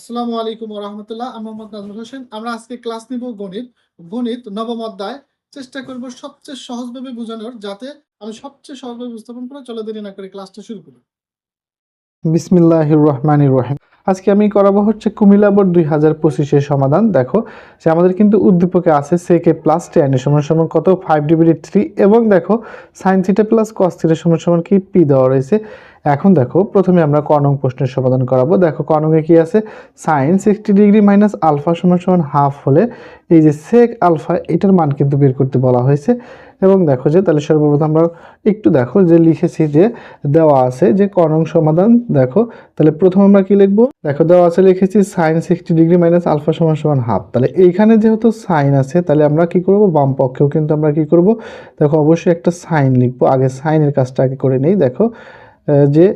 আসসালামু আলাইকুম রহমতুল্লাহ। আমি মোহাম্মদ নাজমুল হোসেন। আমরা আজকে ক্লাস নিব গণিত। গণিত নবম অধ্যায়। চেষ্টা করব সবচেয়ে সহজভাবে বোঝানোর যাতে আমি সবচেয়ে সহজভাবে উপস্থাপন করে। চলে দেরি না করে ক্লাসটা শুরু করি। বিসমিল্লাহির রহমানির রহিম। আজকে আমি করাবো হচ্ছে কুমিল্লা বোর্ড দুই হাজার পঁচিশের সমাধান। দেখো যে আমাদের কিন্তু উদ্দীপকে আছে সেকে প্লাস টেন সমান সমান কত? ফাইভ ডিগ্রি থ্রি এবং দেখো sine theta plus cos theta সমান সমান কি? পি দেওয়া রয়েছে। এখন দেখো, প্রথমে আমরা কনং প্রশ্নের সমাধান করাবো। দেখো কনংয়ে কি আছে? Sine sixty degree minus alpha সমান সমান হাফ হলে এই যে সেক আলফা এটার মান কিন্তু বের করতে বলা হয়েছে। এবং দেখো যে, তাহলে সর্বপ্রথম আমরা একটু দেখো যে লিখেছি যে, দেওয়া আছে যে কনং সমাধান, দেখো, তাহলে প্রথম আমরা কি লিখব? দেখো, দেওয়া আছে লিখেছি sine sixty degree minus alpha সমান সমান হাফ তাহলে এইখানে যেহেতু সাইন আছে, তাহলে আমরা কি করব? বাম পক্ষেও কিন্তু আমরা কি করব? দেখো, অবশ্যই একটা সাইন লিখব। আগে সাইনের কাজটা আগে করে নেই, দেখো। যে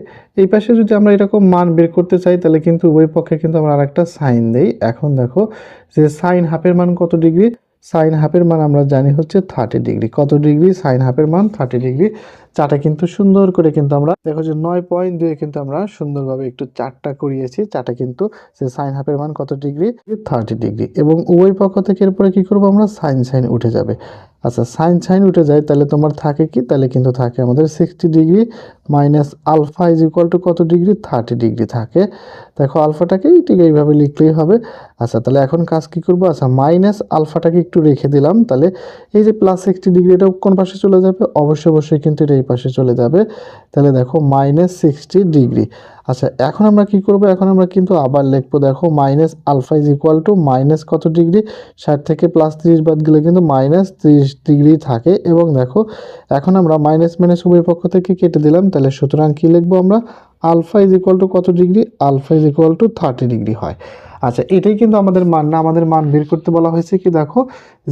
এই পাশে যদি আমরা এরকম মান বের করতে চাই, তাহলে কিন্তু উভয় পক্ষে কিন্তু আমরা আরেকটা সাইন দেই। এখন দেখো যে সাইন হাফের মান কত ডিগ্রি? সাইন হাফের মান আমরা জানি হচ্ছে থার্টি ডিগ্রি। কত ডিগ্রি? সাইন হাফের মান থার্টি ডিগ্রি। চাটা কিন্তু সুন্দর করে কিন্তু আমরা, দেখো যে নয় পয়েন্ট দুয়ে কিন্তু আমরা সুন্দরভাবে একটু চারটা করিয়েছি। চাটা কিন্তু যে সাইন হাফের মান কত ডিগ্রি থার্টি ডিগ্রি এবং উভয় পক্ষ থেকে এরপরে কি করব আমরা? সাইন সাইন উঠে যাবে। আচ্ছা সাইন সাইন উঠে যায়, তাহলে তোমার থাকে কি? তাহলে কিন্তু থাকে আমাদের sixty degree minus alpha is equal to কত ডিগ্রি থার্টি ডিগ্রি থাকে। দেখো আলফাটাকে ঠিক এইভাবে লিখলেই হবে। আচ্ছা তাহলে এখন কাজ কি করব? আচ্ছা মাইনাস আলফাটাকে একটু রেখে দিলাম। তাহলে এই যে প্লাস সিক্সটি ডিগ্রি এটা কোন পাশে চলে যাবে? অবশ্যই অবশ্যই কিন্তু এটা এই পাশে চলে যাবে, তাহলে দেখো মাইনাস সিক্সটি ডিগ্রি আচ্ছা এখন আমরা কি করব? এখন আমরা কিন্তু আবার লিখব, দেখো minus alpha is equal to minus কত ডিগ্রি ষাট থেকে প্লাস তিরিশ বাদ গেলে কিন্তু মাইনাস তিরিশ ডিগ্রি থাকে। এবং দেখো, এখন আমরা মাইনাস মাইনাস উভয় পক্ষ থেকে কেটে দিলাম? তাহলে সুতরাং কি লিখব আমরা? আলফা ইজ ইকুয়াল টু কত degree alpha is equal to thirty degree হয়। আচ্ছা এটাই কিন্তু আমাদের মান না, আমাদের মান বের করতে বলা হয়েছে কি দেখো?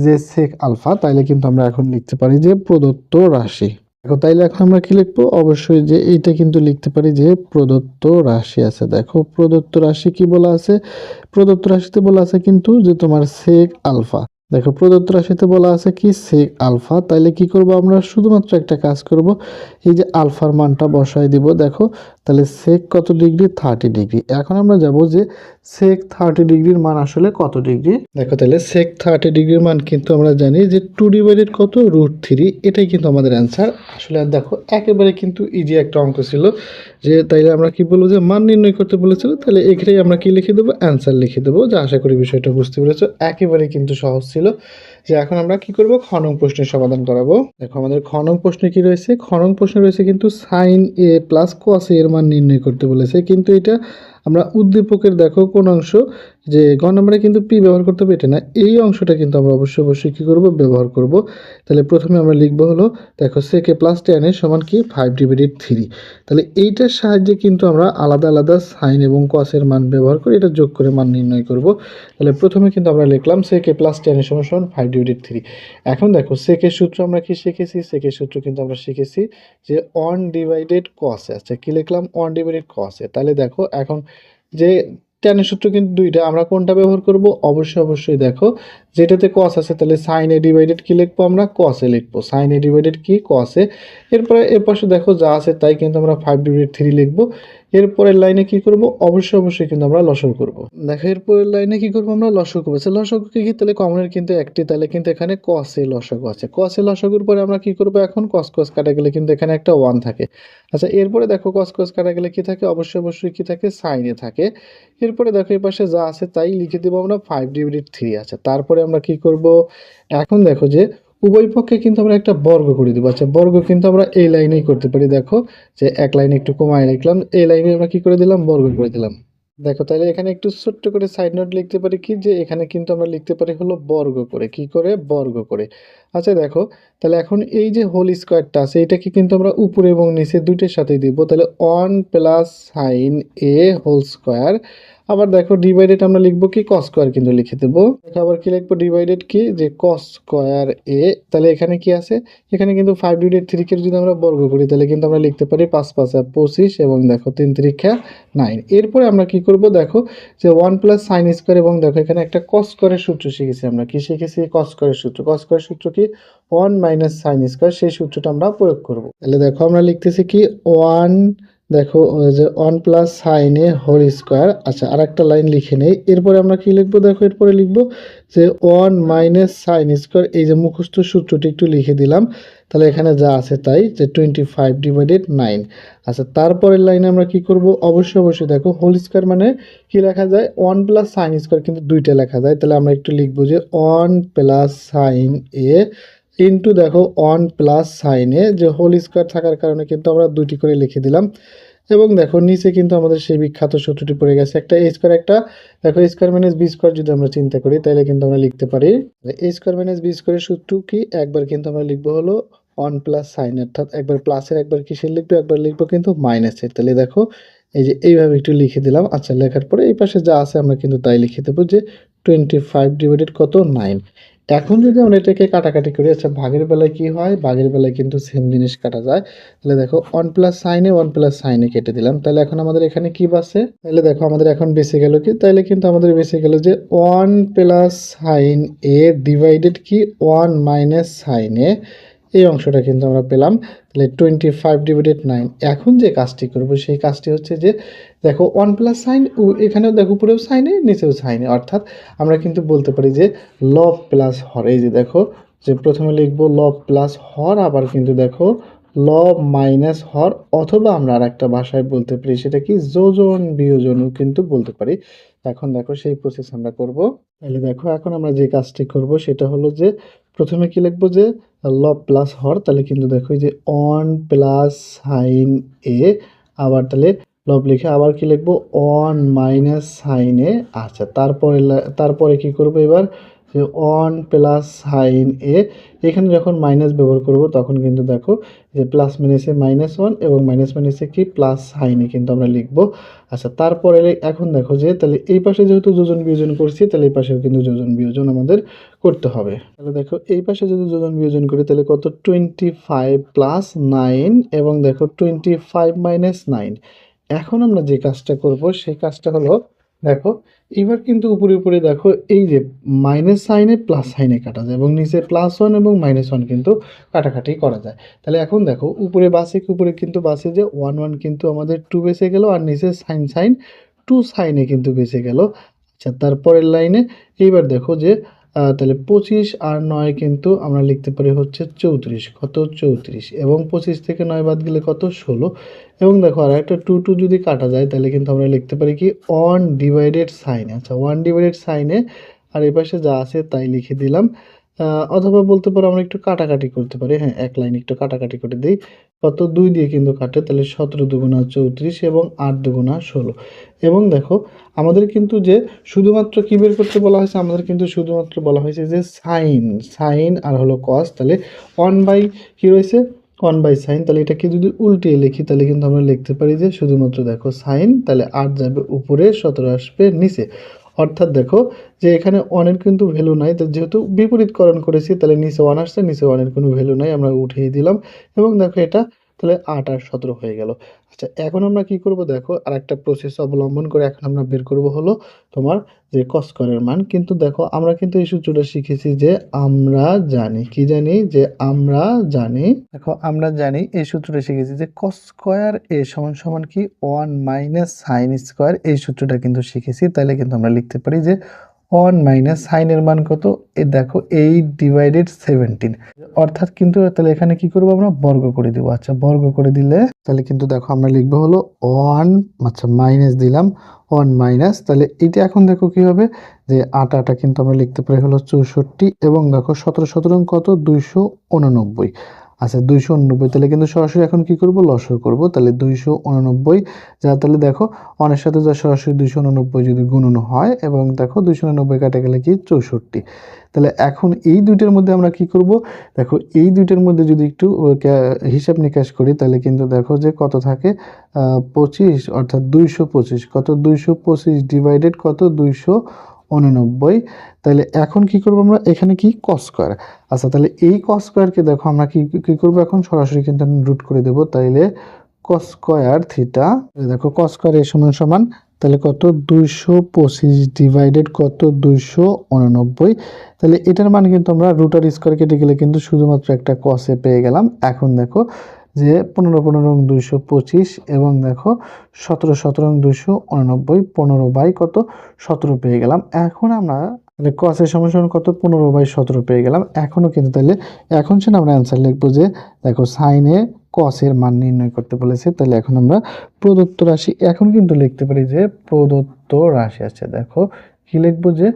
যে সেক আলফা তাইলে কিন্তু আমরা এখন লিখতে পারি যে প্রদত্ত রাশি। দেখো, তাইলে এখন আমরা কি লিখব? অবশ্যই যে এইটা কিন্তু লিখতে পারি যে প্রদত্ত রাশি আছে। দেখো, প্রদত্ত রাশি কি বলা আছে? প্রদত্ত রাশিতে বলা আছে কিন্তু যে তোমার সেক আলফা দেখো, প্রদত্ত রাশিতে বলা আছে কি? সেক আলফা তাইলে কি করব আমরা? শুধুমাত্র একটা কাজ করব, এই যে আলফার মানটা বসায় দিব। দেখো তাহলে সেক কত ডিগ্রি থার্টি ডিগ্রি এখন আমরা যাব যে সেক থার্টি ডিগ্রির মান আসলে কত ডিগ্রি দেখো তাহলে সেক থার্টি ডিগ্রির মান কিন্তু আমরা জানি যে টু ডিভাইডেড কত? রুট থ্রি এটাই কিন্তু আমাদের অ্যান্সার আসলে আর দেখো, একেবারে কিন্তু ইজি একটা অঙ্ক ছিল যে তাইলে আমরা কি বলব যে মান নির্ণয় করতে বলেছিল, তাহলে এখানেই আমরা কি লিখে দেবো? অ্যান্সার লিখে দেবো। যে আশা করি বিষয়টা বুঝতে পেরেছ, একেবারে কিন্তু সহজ ছিল। যে এখন আমরা কি করব? খনন প্রশ্নের সমাধান করাবো। দেখো, আমাদের খনন প্রশ্নে কি রয়েছে? খনন প্রশ্নে রয়েছে কিন্তু সাইন এ প্লাস কোয়াশে এর মান নির্ণয় করতে বলেছে। কিন্তু এটা আমরা উদ্দীপকের, দেখো, কোন অংশ যে গ নম্বরে কিন্তু পি ব্যবহার করতে হবে, এটা না, এই অংশটা কিন্তু আমরা অবশ্যই অবশ্যই কী করব? ব্যবহার করব। তাহলে প্রথমে আমরা লিখব হলো, দেখো সেকে প্লাস টেনের সমান কি? ফাইভ ডিভাইডেড থ্রি তাহলে এইটার সাহায্যে কিন্তু আমরা আলাদা আলাদা সাইন এবং কসের মান ব্যবহার করে এটা যোগ করে মান নির্ণয় করব। তাহলে প্রথমে কিন্তু আমরা লিখলাম সেকে প্লাস টেনের সমান সমান ফাইভ ডিভাইডেড থ্রি এখন দেখো সেকের সূত্র আমরা কি শিখেছি? সেকের সূত্র কিন্তু আমরা শিখেছি যে অন ডিভাইডেড কস আছে কি লিখলাম? অন ডিভাইডেড কসে তাহলে দেখো, এখন যে টেনের সূত্র কিন্তু দুইটা। আমরা কোনটা ব্যবহার করব? অবশ্যই অবশ্যই দেখো। যেটাতে কস আছে, তাহলে সাইন এ ডিভাইডেড কি লিখব আমরা? কসে লিখব। সাইন এ ডিভাইডেড কি? কসে এরপরে এর পাশে দেখো যা আছে তাই কিন্তু আমরা ফাইভ ডিভাইডেড থ্রি লিখব। এরপরের লাইনে কি করব? অবশ্যই অবশ্যই কিন্তু আমরা লসক করব। দেখো, এরপরের লাইনে কি করব আমরা? লসক করব। লসক কি? তাহলে কমনের কিন্তু একটি, তাহলে কিন্তু এখানে কসে লসক আছে। কসে লসকের পরে আমরা কি করব এখন? কস কস কাটা গেলে কিন্তু এখানে একটা ওয়ান থাকে। আচ্ছা এরপরে দেখো কস কস কাটা গেলে কি থাকে? অবশ্যই অবশ্যই কি থাকে? সাইনে থাকে। এরপরে দেখো এই পাশে যা আছে তাই লিখে দেবো আমরা ফাইভ ডিভাইডেড থ্রি আছে। তারপরে আমরা কি করব? এখন দেখো যে উভয় পক্ষে কিন্তু আমরা একটা বর্গ করে দেবো। আচ্ছা বর্গ কিন্তু আমরা এই লাইনেই করতে পারি। দেখো যে এক লাইনে একটু কমায় রাখলাম এই লাইনে আমরা কি করে দিলাম? বর্গ করে দিলাম। দেখো, তাহলে এখানে একটু ছোট্ট করে সাইড নোট লিখতে পারি কি? যে এখানে কিন্তু আমরা লিখতে পারি হলো বর্গ করে। কি করে? বর্গ করে। আচ্ছা দেখো, তাহলে এখন এই যে হোল স্কোয়ারটা আছে, এটাকে কিন্তু আমরা উপরে এবং নিচে দুইটার সাথেই দিব। তাহলে one plus sine A whole square আবার দেখো ডিভাইডেড আমরা লিখব কি? কস স্কোয়ার কিন্তু লিখে দেবো। আবার কি লিখব? ডিভাইডেড কি? যে কস স্কোয়ার এ তাহলে এখানে কি আছে? এখানে কিন্তু ফাইভ ডিভাইডেড থ্রি কে যদি আমরা বর্গ করি, তাহলে কিন্তু আমরা লিখতে পারি পাঁচ পাঁচ পঁচিশ এবং দেখো, তিন তিরিক্ষা নাইন এরপরে আমরা কি করব? দেখো, যে ওয়ান প্লাস সাইন স্কোয়ার এবং দেখো, এখানে একটা কস স্কোয়ারের সূত্র শিখেছি আমরা। কি শিখেছি? কস স্কোয়ারের সূত্র। কস স্কোয়ারের সূত্র কি? ওয়ান মাইনাস সাইন স্কোয়ার সেই সূত্রটা আমরা প্রয়োগ করব। তাহলে দেখো আমরা লিখতেছি কি ওয়ান দেখো যে one plus sine A whole square আচ্ছা আর একটা লাইন লিখে নেই। এরপরে আমরা কি লিখব? দেখো, এরপরে লিখব যে ওয়ান মাইনাস সাইন স্কোয়ার এই যে মুখস্থ সূত্রটি একটু লিখে দিলাম। তাহলে এখানে যা আছে তাই, যে টোয়েন্টি ফাইভ ডিভাইডেড নাইন আচ্ছা তারপরের লাইনে আমরা কি করব? অবশ্যই অবশ্যই দেখো হোল স্কোয়ার মানে কি লেখা যায়? ওয়ান প্লাস সাইন স্কোয়ার কিন্তু দুইটা লেখা যায়। তাহলে আমরা একটু লিখব যে one plus sine A into দেখো ওয়ান প্লাস সাইনে যে হোল স্কোয়ার থাকার কারণে কিন্তু আমরা দুটি করে লিখে দিলাম। এবং দেখো, নিচে কিন্তু আমাদের সেই বিখ্যাত সূত্রটি পড়ে গেছে। একটা এ স্কোয়ার একটা, দেখো স্কোয়ার মাইনাস বি স্কোয়ার যদি আমরা চিন্তা করি তাহলে কিন্তু আমরা লিখতে পারি। এ স্কোয়ার মাইনাস বি স্কোয়ারের সূত্র কি? একবার কিন্তু আমরা লিখব হলো ওয়ান প্লাস সাইন অর্থাৎ একবার প্লাসের একবার কিসের লিখব, একবার লিখব কিন্তু মাইনাসের তাহলে দেখো, এই যে এইভাবে একটু লিখে দিলাম। আচ্ছা লেখার পরে এই পাশে যা আছে আমরা কিন্তু তাই লিখে দেবো যে টোয়েন্টি ফাইভ ডিভাইডেড কত? নাইন এখন যদি আমরা এটাকে কাটাকাটি করি আচ্ছা ভাগের বেলায় কি হয়? ভাগের বেলায় কিন্তু সেম জিনিস কাটা যায়। তাহলে দেখো ওয়ান প্লাস সাইনে ওয়ান প্লাস সাইনে কেটে দিলাম। তাহলে এখন আমাদের এখানে কি বাসে? তাহলে দেখো, আমাদের এখন বেঁচে গেল কি? তাহলে কিন্তু আমাদের বেঁচে গেল যে one plus sine A divided কি? ওয়ান মাইনাস সাইন এই অংশটা কিন্তু আমরা পেলাম। তাহলে টোয়েন্টি ফাইভ ডিভাইডেড নাইন এখন যে কাজটি করব সেই কাজটি হচ্ছে যে, দেখো ওয়ান প্লাস সাইন এখানেও দেখো উপরেও সাইনে নিচেও সাইনে অর্থাৎ আমরা কিন্তু বলতে পারি যে লব প্লাস হর। এই যে দেখো, যে প্রথমে লিখব লব প্লাস হর, আবার কিন্তু দেখো লব মাইনাস হর, অথবা আমরা আর একটা ভাষায় বলতে পারি, সেটা কি যোজন বিয়োজনও কিন্তু বলতে পারি। এখন দেখো সেই প্রসেস আমরা করব। তাহলে দেখো, এখন আমরা যে কাজটি করব সেটা হলো যে, প্রথমে কি লিখব যে লব প্লাস হর, তাহলে কিন্তু দেখো যে অন প্লাস সাইন এ আবার তাহলে লব লিখে আবার কি লিখব? অন মাইনাস সাইন এ আচ্ছা তারপরে তারপরে কি করব এবার? যে অন প্লাস সাইন এ এখানে যখন মাইনাস ব্যবহার করব, তখন কিন্তু দেখো যে প্লাস মাইনাসে মাইনাস ওয়ান এবং মাইনাস মাইনাসে কি? প্লাস সাইনে কিন্তু আমরা লিখব। আচ্ছা তারপরে এখন দেখো যে, তাহলে এই পাশে যেহেতু যোজন বিয়োজন করছি, তাহলে এই পাশেও কিন্তু যোজন বিয়োজন আমাদের করতে হবে। তাহলে দেখো, এই পাশে যদি যোজন বিয়োজন করি, তাহলে কত? টোয়েন্টি ফাইভ প্লাস নাইন এবং দেখো টোয়েন্টি ফাইভ মাইনাস নাইন এখন আমরা যে কাজটা করব, সেই কাজটা হলো দেখো, এবার কিন্তু উপরে উপরে দেখো, এই যে মাইনাস সাইনে প্লাস সাইনে কাটা যায় এবং নিচে প্লাস ওয়ান এবং মাইনাস ওয়ান কিন্তু কাটাকাটি করা যায়। তাহলে এখন দেখো, উপরে বাসে উপরে কিন্তু বাসে যে ওয়ান ওয়ান কিন্তু আমাদের টু বেসে গেল আর নিচে সাইন সাইন টু সাইনে কিন্তু বেঁচে গেল। আচ্ছা তারপরের লাইনে এইবার দেখো যে তাহলে পঁচিশ আর নয় কিন্তু আমরা লিখতে পারি হচ্ছে চৌত্রিশ, কত চৌত্রিশ? এবং পঁচিশ থেকে নয় বাদ গেলে কত? ষোলো। এবং দেখো আর একটা টু টু যদি কাটা যায়, তাহলে কিন্তু আমরা লিখতে পারি কি? ওয়ান ডিভাইডেড সাইনে আচ্ছা ওয়ান ডিভাইডেড সাইনে আর এ পাশে যা আছে তাই লিখে দিলাম। অথবা বলতে পারো আমরা একটু কাটাকাটি করতে পারি। হ্যাঁ এক লাইন একটু কাটাকাটি করে দিই। কত? দুই দিয়ে কিন্তু কাটে, তাহলে সতেরো দুগুণা চৌত্রিশ এবং আট দুগুণা ষোলো। এবং দেখো, আমাদের কিন্তু যে শুধুমাত্র কী বের করতে বলা হয়েছে? আমাদের কিন্তু শুধুমাত্র বলা হয়েছে যে সাইন সাইন আর হলো কস তাহলে ওয়ান বাই কি রয়েছে? ওয়ান বাই সাইন তাহলে এটাকে যদি উল্টিয়ে লিখি, তাহলে কিন্তু আমরা লিখতে পারি যে শুধুমাত্র দেখো সাইন, তাহলে আট যাবে উপরে, সতেরো আসবে নিচে। অর্থাৎ দেখো যে এখানে ওয়ানের কিন্তু ভ্যালু নাই, তো যেহেতু বিপরীতকরণ করেছি, তাহলে নিচে ওয়ান আসছে, নিচে ওয়ানের কোনো ভ্যালু নাই, আমরা উঠিয়ে দিলাম। এবং দেখো এটা তাহলে আট আর সতেরো হয়ে গেল। আচ্ছা এখন আমরা কি করব দেখো আর একটা প্রসেস অবলম্বন করে এখন আমরা বের করব হলো তোমার যে কস্করের মান। কিন্তু দেখো, আমরা কিন্তু এই সূত্রটা শিখেছি যে আমরা জানি, কি জানি? যে আমরা জানি, দেখো, আমরা জানি এই সূত্রটা শিখেছি যে কস স্কোয়ার এ সমান সমান কি? ওয়ান মাইনাস সাইন স্কোয়ার এই সূত্রটা কিন্তু শিখেছি। তাহলে কিন্তু আমরা লিখতে পারি যে ওয়ান মাইনাস সাইনের মান কত? এ দেখো এইট ডিভাইডেড সেভেন্টিন অর্থাৎ কিন্তু তাহলে এখানে কি করব আমরা? বর্গ করে দিব। আচ্ছা বর্গ করে দিলে তাহলে কিন্তু দেখো আমরা লিখব হলো ওয়ান আচ্ছা মাইনাস দিলাম ওয়ান মাইনাস তাহলে এইটা এখন দেখো কি হবে? যে আট আটা কিন্তু আমরা লিখতে পারি হলো চৌষট্টি, এবং দেখো সতেরো সতেরো কত? দুইশো উননব্বই। আচ্ছা দুইশো উননব্বই, তাহলে কিন্তু সরাসরি এখন কি করব? লসও করব। তাহলে দুইশো উননব্বই, যা তাহলে দেখো, অনের সাথে যা সরাসরি দুইশো উননব্বই যদি গুণন হয় এবং দেখো দুইশো উননব্বই কাটে গেলে কি? চৌষট্টি। তাহলে এখন এই দুইটার মধ্যে আমরা কি করব? দেখো, এই দুইটার মধ্যে যদি একটু হিসাব নিকাশ করি, তাহলে কিন্তু দেখো যে কত থাকে? পঁচিশ, অর্থাৎ দুইশো পঁচিশ। কত? দুইশো পঁচিশ ডিভাইডেড কত? দুইশো উননব্বই। তাহলে এখন কি করব আমরা? এখানে কি? কস স্কোয়ার আচ্ছা তাহলে এই কস স্কোয়ারকে দেখো, আমরা কি, কী করব এখন? সরাসরি কিন্তু আমি রুট করে দেবো। তাইলে কস স্কোয়ার থিটা দেখো কস স্কোয়ার এর সমান সমান তাহলে কত? দুইশো পঁচিশ ডিভাইডেড কত? দুইশো উননব্বই। তাহলে এটার মান কিন্তু আমরা রুটার স্কোয়ার কেটে গেলে কিন্তু শুধুমাত্র একটা কসে পেয়ে গেলাম। এখন দেখো যে পনেরো পনেরো দুইশো পঁচিশ এবং দেখো সতেরো সতেরো দুইশো উননব্বই, পনেরো বাই কত? সতেরো পেয়ে গেলাম। এখন আমরা তাহলে কসের সমস্যা কত? পনেরো বাই সতেরো পেয়ে গেলাম। এখনও কিন্তু তাহলে এখন সেটা আমরা অ্যান্সার লিখব যে দেখো সাইনে কসের মান নির্ণয় করতে বলেছে। তাহলে এখন আমরা প্রদত্ত রাশি, এখন কিন্তু লিখতে পারি যে প্রদত্ত রাশি আছে। দেখো কি লিখব যে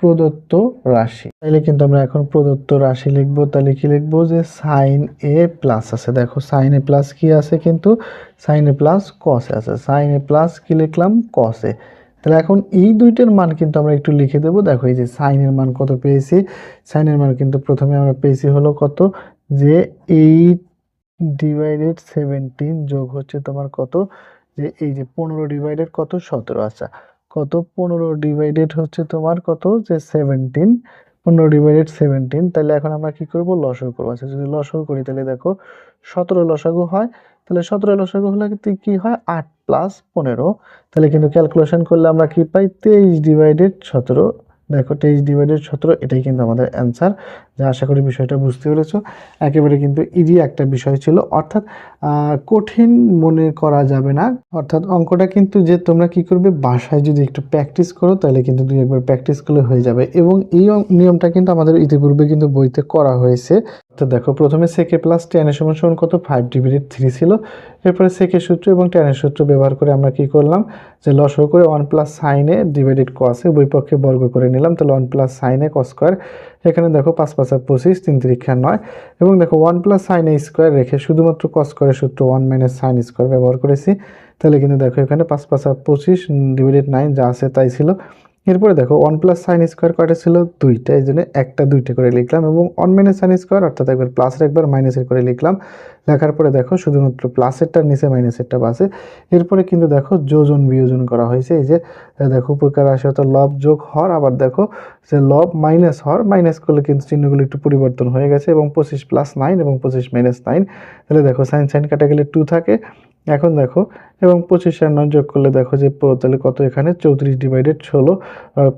প্রদত্ত রাশি। তাহলে কিন্তু আমরা এখন প্রদত্ত রাশি লিখব তাহলে কি লিখব যে সাইন এ প্লাস আছে। দেখো সাইন এ প্লাস কি আছে কিন্তু সাইন এ প্লাস কসে আছে। সাইন এ প্লাস কি লিখলাম? কসে তাহলে এখন এই দুইটার মান কিন্তু আমরা একটু লিখে দেবো। দেখো এই যে সাইনের মান কত পেয়েছি? সাইনের মান কিন্তু প্রথমে আমরা পেয়েছি হলো কত? যে এইট ডিভাইডেড সেভেন্টিন যোগ হচ্ছে তোমার কত? যে এই যে পনেরো ডিভাইডেড কত? সতেরো। আচ্ছা কত পনেরো ডিভাইডেড হচ্ছে তোমার কত? যে সেভেন্টিন পনেরো ডিভাইডেড সেভেন্টিন তাহলে এখন আমরা কি করব? লসাগু করব। আচ্ছা যদি লসাগু করি, তাহলে দেখো সতেরো লসাগু হয়। তাহলে সতেরো লসাগু হলে কিন্তু কী হয়? আট প্লাস পনেরো। তাহলে কিন্তু ক্যালকুলেশন করলে আমরা কি পাই? তেইশ ডিভাইডেড সতেরো দেখো তেইশ ডিভাইডেড সতেরো, এটাই কিন্তু আমাদের অ্যান্সার যা আশা করি বিষয়টা বুঝতে পেরেছ। একেবারে কিন্তু ইজি একটা বিষয় ছিল। অর্থাৎ কঠিন মনে করা যাবে না। অর্থাৎ অঙ্কটা কিন্তু যে তোমরা কি করবে, বাসায় যদি একটু প্র্যাকটিস করো, তাহলে কিন্তু দুই একবার প্র্যাকটিস করলে হয়ে যাবে। এবং এই নিয়মটা কিন্তু আমাদের ইতিপূর্বে কিন্তু বইতে করা হয়েছে। তো দেখো, প্রথমে সেকে প্লাস টেনের সমান সমান কত? ফাইভ ডিভিডেড থ্রি ছিল। এরপরে সেকে সূত্র এবং টেনের সূত্র ব্যবহার করে আমরা কি করলাম? যে লসও করে ওয়ান প্লাস সাইনে ডিভাইডেড কসে বই পক্ষে বর্গ করে নিলাম। তাহলে ওয়ান প্লাস সাইনে কস স্কোয়ার এখানে দেখো, পাঁচ পাঁচা পঁচিশ, তিন তিরিক্ষা নয়। এবং দেখো ওয়ান প্লাস সাইনে স্কোয়ার রেখে শুধুমাত্র কস স্কোয়ারের সূত্র ওয়ান মাইনাস সাইন স্কোয়ার ব্যবহার করেছি। তাহলে কিন্তু দেখো, এখানে পাঁচ পাঁচা পঁচিশ ডিভাইডেড নাইন যা আছে তাই ছিল। এরপরে দেখো ওয়ান প্লাস সাইন স্কোয়ার কয়টা ছিল? দুইটা। এই জন্য একটা, দুইটা করে লিখলাম এবং ওয়ান মাইনাস সাইন স্কোয়ার অর্থাৎ একবার প্লাসের একবার মাইনাসের করে লিখলাম। লেখার পরে দেখো, শুধুমাত্র প্লাসেরটার নিচে মাইনাসেরটা বাসে। এরপরে কিন্তু দেখো, যোজন বিয়োজন করা হয়েছে। এই যে দেখো, উপকার আসে অর্থাৎ লব যোগ হর, আবার দেখো যে লব মাইনাস হর মাইনাস করলে কিন্তু চিহ্নগুলো একটু পরিবর্তন হয়ে গেছে এবং পঁচিশ প্লাস নাইন এবং পঁচিশ মাইনাস নাইন তাহলে দেখো সাইন সাইন কাটা গেলে টু থাকে। এখন দেখো, এবং পঁচিশ আর নয় যোগ করলে দেখো যে তাহলে কত এখানে? চৌত্রিশ ডিভাইডেড ষোলো।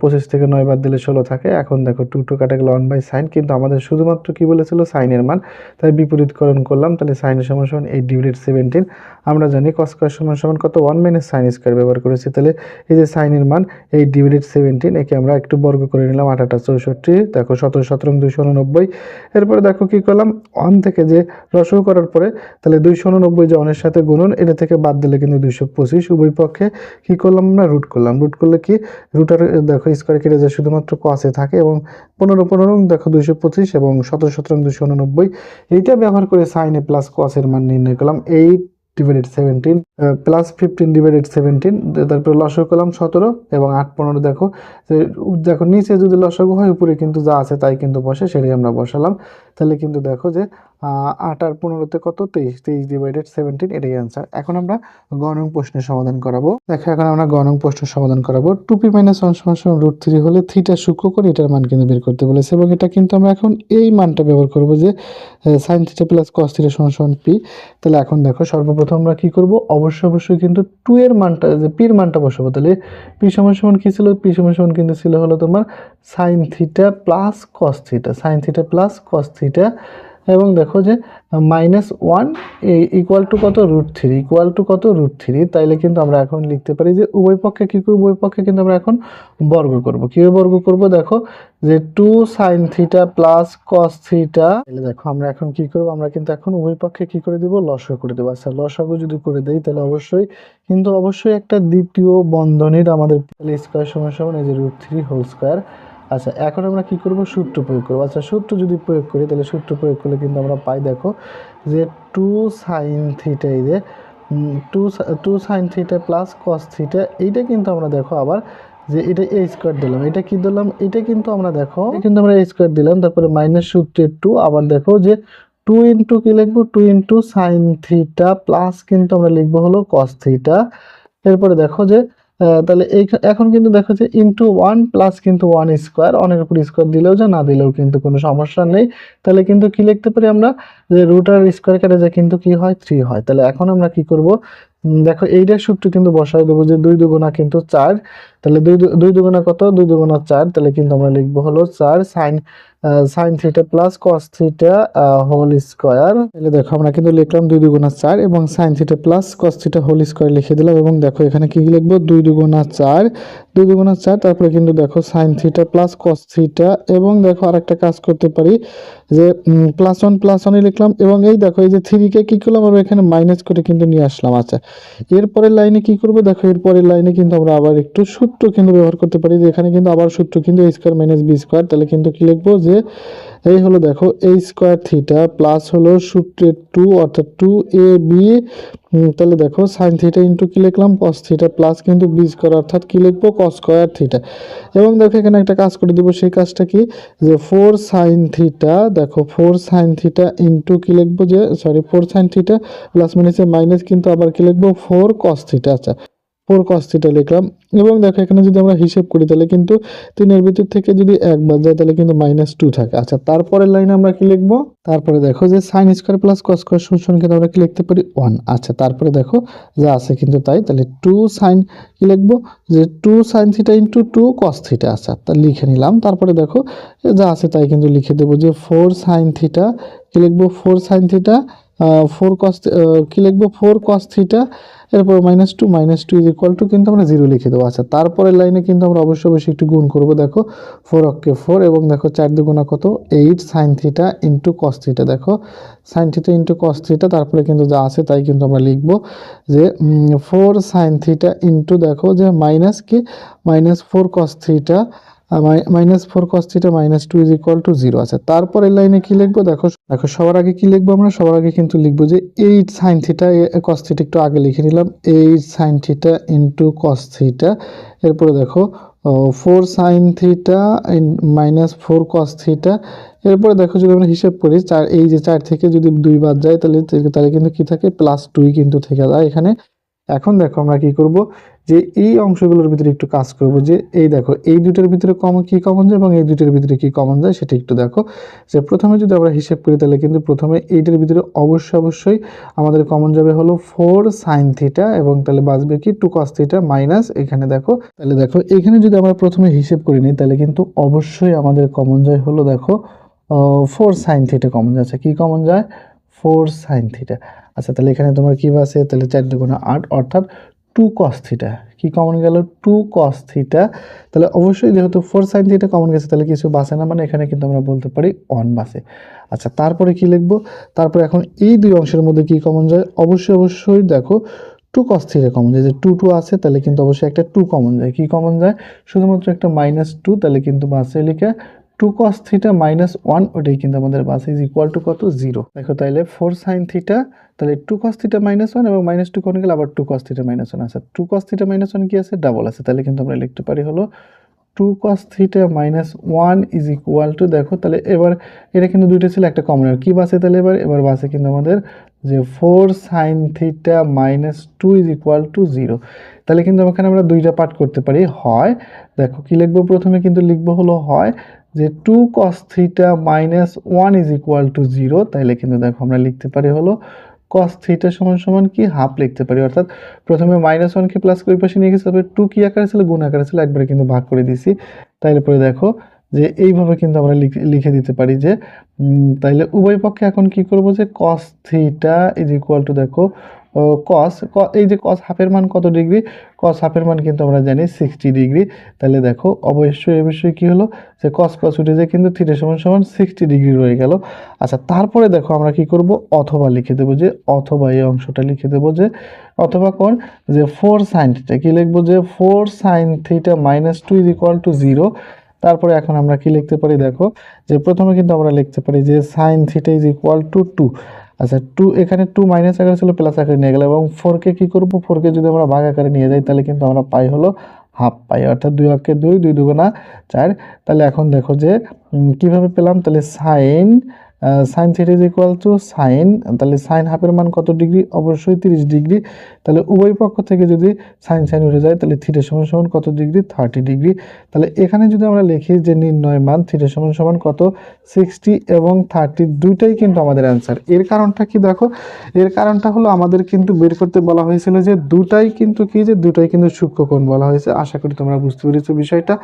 পঁচিশ থেকে নয় বাদ দিলে ষোলো থাকে। এখন দেখো টু টু কাটা গেলে ওয়ান বাই সাইন কিন্তু আমাদের শুধুমাত্র কি বলেছিল? সাইনের মান। তাই বিপরীতকরণ করলাম। তাহলে সাইনের সমান সমান এইট ডিভাইডেড সেভেন্টিন আমরা জানি কস স্কোয়ার সমান সমান কত? ওয়ান মাইনাস সাইন স্কোয়ার ব্যবহার করেছি। তাহলে এই যে সাইনের মান এইট ডিভাইডেড সেভেন্টিন একে আমরা একটু বর্গ করে নিলাম আটা চৌষট্টি, দেখো সতেরো সতেরো দুইশো উননব্বই এরপরে দেখো কি করলাম? ওয়ান থেকে যে রসও করার পরে, তাহলে দুইশো উননব্বই যে অনের সাথে গুণন, এটা থেকে বাদ দিলে কিন্তু দুইশো পঁচিশ। উভয় পক্ষে কি করলাম আমরা? রুট করলাম। রুট করলে কি? রুটার দেখো স্কোয়ার কেটে যায় শুধুমাত্র কসে থাকে এবং পনেরো পনেরো, দেখো দুইশো পঁচিশ এবং সতেরো সতেরো দুইশো উননব্বই এইটা ব্যবহার করে সাইনে প্লাস কসের মান নির্ণয় করলাম। Eight divided seventeen plus fifteen divided seventeen তারপরে লসক করলাম সতেরো এবং আট পনেরো, দেখো। দেখো, নিচে যদি লসগু হয়, উপরে কিন্তু যা আছে তাই কিন্তু বসে, সেটাই আমরা বসালাম। তাহলে কিন্তু দেখো যে আট আর পনেরোতে কত? তেইশ। তেইশ ডিভাইডেড সেভেন্টিন এটাই অ্যান্সার এখন আমরা গণং প্রশ্নের সমাধান করাবো। দেখো, এখন আমরা গণং প্রশ্নের সমাধান করাবো। টু পি মাইনাস ওয়ান সমান সমান রুট থ্রি হলে থ্রিটা সূক্ষ্ম করে এটার মান কিন্তু বের করতে বলেছে এবং এটা কিন্তু আমরা এখন এই মানটা ব্যবহার করব যে sine theta plus cos theta সমান সমান পি তাহলে এখন দেখো, সর্বপ্রথম আমরা কি করব? অবশ্যই অবশ্যই কিন্তু টু এর মানটা, যে পির মানটা বসাবো। তাহলে পি সমান সমান কি ছিল? পি সমান সমান কিন্তু ছিল হলো তোমার sine theta plus cos theta sine theta plus cos theta এবং দেখো যে মাইনাস ওয়ান ইকুয়াল টু কত রুট থ্রি ইকুয়াল টু কত রুট থ্রি তাইলে কিন্তু আমরা এখন লিখতে পারি যে, উভয় পক্ষে কী করব? উভয় পক্ষে কিন্তু আমরা এখন বর্গ করব। কীভাবে বর্গ করব? দেখো যে two sine theta plus cos theta তাহলে দেখো আমরা এখন কি করব? আমরা কিন্তু এখন উভয় পক্ষে কি করে দেব? লসাগু করে দেবো। আচ্ছা লসাগু যদি করে দেই তাহলে অবশ্যই, কিন্তু অবশ্যই একটা দ্বিতীয় বন্ধনীর আমাদের স্কোয়ার সমান সমান এই যে রুট থ্রি হোল স্কোয়ার আচ্ছা এখন আমরা কি করব? সূত্র প্রয়োগ করব। আচ্ছা সূত্র যদি প্রয়োগ করি, তাহলে সূত্র প্রয়োগ করলে কিন্তু আমরা পাই দেখো যে টু সাইন থিটা এই যে two two sine theta plus cos theta এইটা কিন্তু আমরা দেখো আবার যে এটা এ স্কোয়ার দিলাম। এটা কি দিলাম? এটা কিন্তু আমরা দেখো কিন্তু আমরা এ স্কোয়ার দিলাম। তারপরে মাইনাস সূত্রে টু আবার দেখো যে টু ইন্টু কি লিখব? Two into sine theta plus কিন্তু আমরা লিখব হলো কস থিটা এরপরে দেখো যে তাহলে এখন কিন্তু দেখো যে ইন্টু ওয়ান প্লাস কিন্তু ওয়ান স্কোয়ার অনেক উপর স্কোয়ার দিলেও যা, না দিলেও কিন্তু কোনো সমস্যা নেই। তাহলে কিন্তু কি লিখতে পারি আমরা? যে রুট আর স্কোয়ার কেটে যা কিন্তু কি হয়? থ্রি হয়। তাহলে এখন আমরা কি করব? দেখো এইটার সূত্র কিন্তু বসাই দেবো যে দুই দুগুণা কিন্তু চার। তাহলে দুই দুই দুগুণা কত? দুই দুগুণা চার। তাহলে কিন্তু আমরা লিখব হলো চার sine sine theta plus cos theta whole square. তাহলে দেখো আমরা কিন্তু লিখলাম দুই দুগুণা চার এবং sine theta plus cos theta whole square লিখে দিলাম এবং দেখো এখানে কি লিখব? দুই দুগুণা চার। দুই দুগুণা চার, তারপরে কিন্তু দেখো sine theta plus cos theta এবং দেখো আরেকটা কাজ করতে পারি যে প্লাস ওয়ান প্লাস ওয়ানই লিখলাম এবং এই দেখো এই যে থ্রিকে কি করলাম? আমরা এখানে মাইনাস করে কিন্তু নিয়ে আসলাম। আচ্ছা এরপরের লাইনে কি করব? দেখো এরপরের লাইনে কিন্তু আমরা আবার একটু সূত্র কিন্তু ব্যবহার করতে পারি, যে এখানে কিন্তু আবার সূত্র কিন্তু A square minus B square তাহলে কিন্তু কি লিখব? যে এই হলো দেখো এই স্কোয়ার থিটা প্লাস হলো সূত্রের টু অর্থাৎ টু এ বি তাহলে দেখো সাইন থিটা ইন্টু কি লিখলাম? কস থিটা প্লাস কিন্তু বি স্কোয়ার অর্থাৎ কি লিখব? কস স্কোয়ার থিটা এবং দেখো এখানে একটা কাজ করে দিব, সেই কাজটা কি? যে ফোর সাইন থিটা দেখো ফোর সাইন থিটা ইন্টু কি লিখব? যে sorry four sine theta plus মাইনাসে মাইনাস কিন্তু আবার কি লিখব? ফোর কস থিটা আচ্ছা। ফোর কস থিটা লিখলাম। এবং দেখো, এখানে যদি আমরা হিসেব করি, তাহলে কিন্তু তিনের ভিতর থেকে যদি এক বাদ যায়, তাহলে কিন্তু মাইনাস টু থাকে। আচ্ছা তারপরের লাইনে আমরা কি লিখব? তারপরে দেখো যে sine square plus cos square শুনশুন কিন্তু আমরা কি লিখতে পারি? ওয়ান আচ্ছা তারপরে দেখো, যা আছে কিন্তু তাই। তাহলে টু সাইন কি লিখব? যে two sine theta into two cos theta আচ্ছা তা লিখে নিলাম। তারপরে দেখো, যা আছে তাই কিন্তু লিখে দেবো যে ফোর সাইন থিটা কি লিখব? Four sine theta four cos কি লিখব? ফোর কস থিটা এরপর minus two minus two is equal to কিন্তু আমরা জিরো লিখে দেবো। আচ্ছা তারপরের লাইনে কিন্তু আমরা অবশ্যই অবশ্যই একটু গুণ করব। দেখো ফোর অক্কে ফোর এবং দেখো চার দুগুণা কত? Eight sine theta into cos theta দেখো sine theta into cos theta তারপরে কিন্তু যা আছে তাই কিন্তু আমরা লিখব যে ফোর সাইন থিটা ইন্টু দেখো যে মাইনাস কি? Minus four cos theta minus four cos theta minus two is equal to zero আছে। তারপর এই লাইনে কি লিখব? দেখো দেখো, সবার আগে কি লিখব আমরা? সবার আগে কিন্তু লিখব যে eight sine theta cos theta একটু আগে লিখে নিলাম। Eight sine theta into cos theta এরপরে দেখো four sine theta minus four cos theta এরপরে দেখো, যদি আমরা হিসেব করি, চার, এই যে চার থেকে যদি দুই বাদ যায়, তাহলে তাহলে কিন্তু কি থাকে? প্লাস টুই কিন্তু থেকে যায়। এখানে এখন দেখো আমরা কি করব? যে এই অংশগুলোর ভিতরে একটু কাজ করব যে এই দেখো, এই দুটোর ভিতরে কমন কি কমন যায় এবং এই দুটোর ভিতরে কি কমন যায় সেটা একটু দেখো। যে প্রথমে যদি আমরা হিসেব করি তাহলে কিন্তু প্রথমে এইটার ভিতরে অবশ্যই অবশ্যই আমাদের কমন যাবে হলো ফোর সাইন থিটা এবং তাহলে বাঁচবে কি টু কস থিটা মাইনাস এখানে দেখো। তাহলে দেখো, এখানে যদি আমরা প্রথমে হিসেব করি নিই তাহলে কিন্তু অবশ্যই আমাদের কমন যায় হলো দেখো ফোর সাইন থিটা কমন যাচ্ছে কি কমন যায়? Four sine theta. আচ্ছা তাহলে এখানে তোমার কি আছে? তাহলে চার দুগুণা আট অর্থাৎ টু কস থিটা। কি কমন গেল? Two cos theta. তাহলে অবশ্যই যেহেতু ফোর সাইন থিটা কমন গেছে, তাহলে কিছু বাসে না মানে এখানে কিন্তু আমরা বলতে পারি অন বাসে। আচ্ছা তারপরে কি লিখব? তারপরে এখন এই দুই অংশের মধ্যে কি কমন যায়? অবশ্যই অবশ্যই দেখো, টু কস থিটা কমন যায়। যে টু টু আছে, তাহলে কিন্তু অবশ্যই একটা টু কমন যায়। কি কমন যায়? শুধুমাত্র একটা মাইনাস টু তাহলে কিন্তু বাসে লিখে two cos theta minus one ওটাই কিন্তু আমাদের বাসে ইজ ইকুয়াল টু কত? জিরো দেখো তাহলে ফোর সাইন থিটা তাহলে two cos theta minus one এবং মাইনাস টু কোন গেলে আবার two cos theta minus one আছে। Two cos theta minus one কি আছে? ডাবল আছে। তাহলে কিন্তু আমরা লিখতে পারি হলো two cos theta minus one is equal to দেখো তাহলে এবার এটা কিন্তু দুইটা ছিল, একটা কমন কি বাসে তাহলে এবার? এবার বাসে কিন্তু আমাদের যে four sine theta minus two is equal to zero তাহলে কিন্তু এখানে আমরা দুইটা পার্ট করতে পারি, হয়। দেখো কি লিখব? প্রথমে কিন্তু লিখব হলো হয়। যে two cos theta minus one is equal to zero তাইলে কিন্তু দেখো আমরা লিখতে পারি হলো কস থিটা সমান সমান কি? হাফ লিখতে পারি। অর্থাৎ প্রথমে মাইনাস ওয়ানকে প্লাস করে পাশে নিয়ে গেছে, তারপরে টু কি আকারে ছিল? গুণ আকারে ছিল, একবারে কিন্তু ভাগ করে দিছি তাইলে পরে দেখো যে এইভাবে কিন্তু আমরা লিখে- দিতে পারি যে তাইলে উভয় পক্ষে এখন কি করব? যে cos theta is equal to দেখো কস এই যে কস হাফের মান কত ডিগ্রি কস হাফের মান কিন্তু আমরা জানি সিক্সটি ডিগ্রি তাহলে দেখো, অবশ্যই অবশ্যই কি হলো? যে কস কস উঠে যায় কিন্তু থিটা সমান সমান সিক্সটি ডিগ্রি রয়ে গেল। আচ্ছা তারপরে দেখো আমরা কি করব? অথবা লিখে দেবো যে, অথবা এই অংশটা লিখে দেবো যে, অথবা কোন? যে ফোর সাইন থিটা কি লিখব যে four sine theta minus two is equal to zero তারপরে এখন আমরা কি লিখতে পারি? দেখো, যে প্রথমে কিন্তু আমরা লিখতে পারি যে sine theta is equal to two আচ্ছা টু এখানে টু মাইনাস আকারে ছিল প্লাস আকারে নিয়ে গেল এবং ফোরকে কী করব? ফোরকে যদি আমরা ভাগ আকারে নিয়ে যাই, তাহলে কিন্তু আমরা পাই হলো হাফ পাই অর্থাৎ দুই অক্ষে দুই দুই দুগুণা চার। তাহলে এখন দেখো যে কীভাবে পেলাম? তাহলে sine sine theta is equal to sine তাহলে সাইন হাফের মান কত ডিগ্রি অবশ্যই তিরিশ ডিগ্রি তাহলে উভয় পক্ষ থেকে যদি সাইন সাইন উঠে যায়, তাহলে থিটা সমান সমান কত ডিগ্রি থার্টি ডিগ্রি তাহলে এখানে যদি আমরা লিখি যে নির্ণয় মান থিটা সমান সমান কত? সিক্সটি এবং থার্টি দুইটাই কিন্তু আমাদের অ্যান্সার এর কারণটা কি দেখো? এর কারণটা হলো আমাদের কিন্তু বের করতে বলা হয়েছিল যে দুটাই কিন্তু কি? যে দুটাই কিন্তু সূক্ষ্মকোণ বলা হয়েছে। আশা করি তোমরা বুঝতে পেরেছ বিষয়টা।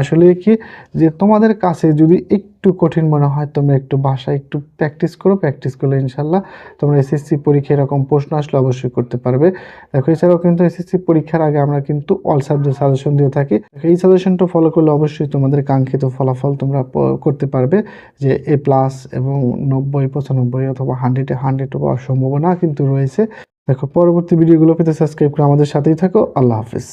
আসলে কি? যে তোমাদের কাছে যদি একটু কঠিন মনে হয়, তোমরা একটু বাসায় একটু প্র্যাকটিস করো প্র্যাকটিস করলে ইনশাল্লাহ তোমরা এসএসসি পরীক্ষা এরকম প্রশ্ন আসলে অবশ্যই করতে পারবে। দেখো, এছাড়াও কিন্তু এসএসসি পরীক্ষার আগে আমরা কিন্তু অল সাবজেক্ট সাজেশন দিয়ে থাকি। এই সাজেশনটা ফলো করলে অবশ্যই তোমাদের কাঙ্ক্ষিত ফলাফল তোমরা করতে পারবে যে এ প্লাস এবং নব্বই, পঁচানব্বই অথবা হান্ড্রেডে হান্ড্রেড পাওয়ার সম্ভাবনা কিন্তু রয়েছে। দেখো, পরবর্তী ভিডিওগুলো পেতে সাবস্ক্রাইব করে আমাদের সাথেই থাকো। আল্লাহ হাফিজ।